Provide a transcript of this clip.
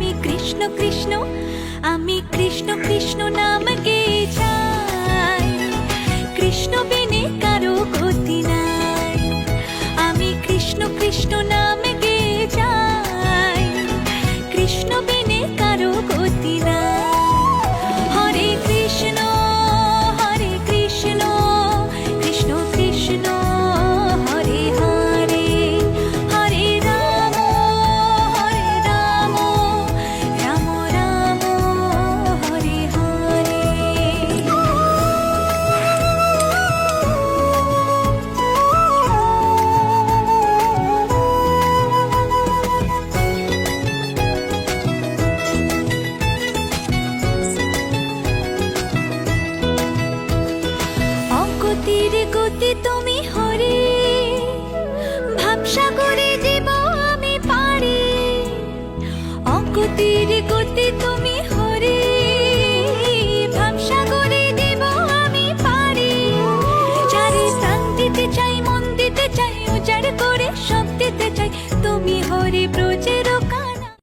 আমি কৃষ্ণ কৃষ্ণ, আমি কৃষ্ণ কৃষ্ণ নাম গে যাই কৃষ্ণ বিনে কারও গতি নাই। আমি কৃষ্ণ কৃষ্ণ নাম অগতির গতি তুমি হরে। ভাবসাগরে দেব আমি পারি। অগতির গতি তুমি হরে। ভাবসাগরে দেব আমি পারি। চারি প্রাণ দিতে চাই, মন দিতে চাই উজাড় করে সব দিতে চাই, তুমি হরে